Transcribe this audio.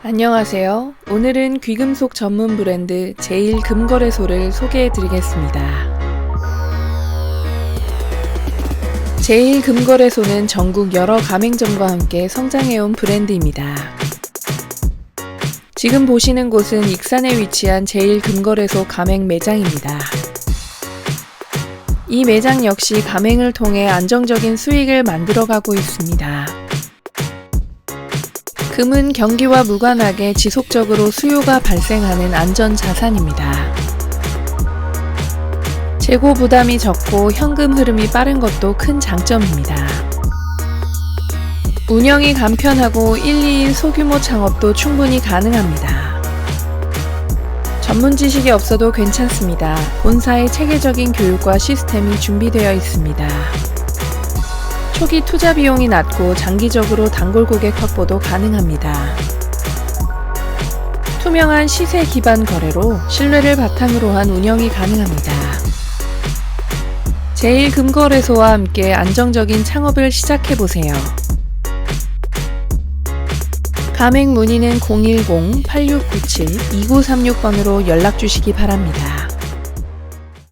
안녕하세요. 오늘은 귀금속 전문 브랜드 제일금거래소를 소개해 드리겠습니다. 제일금거래소는 전국 여러 가맹점과 함께 성장해온 브랜드입니다. 지금 보시는 곳은 익산에 위치한 제일금거래소 가맹 매장입니다. 이 매장 역시 가맹을 통해 안정적인 수익을 만들어가고 있습니다. 금은 경기와 무관하게 지속적으로 수요가 발생하는 안전 자산입니다. 재고 부담이 적고 현금 흐름이 빠른 것도 큰 장점입니다. 운영이 간편하고 1, 2인 소규모 창업도 충분히 가능합니다. 전문 지식이 없어도 괜찮습니다. 본사의 체계적인 교육과 시스템이 준비되어 있습니다. 초기 투자 비용이 낮고 장기적으로 단골 고객 확보도 가능합니다. 투명한 시세 기반 거래로 신뢰를 바탕으로 한 운영이 가능합니다. 제일금거래소와 함께 안정적인 창업을 시작해보세요. 가맹 문의는 010-8697-2936번으로 연락 주시기 바랍니다.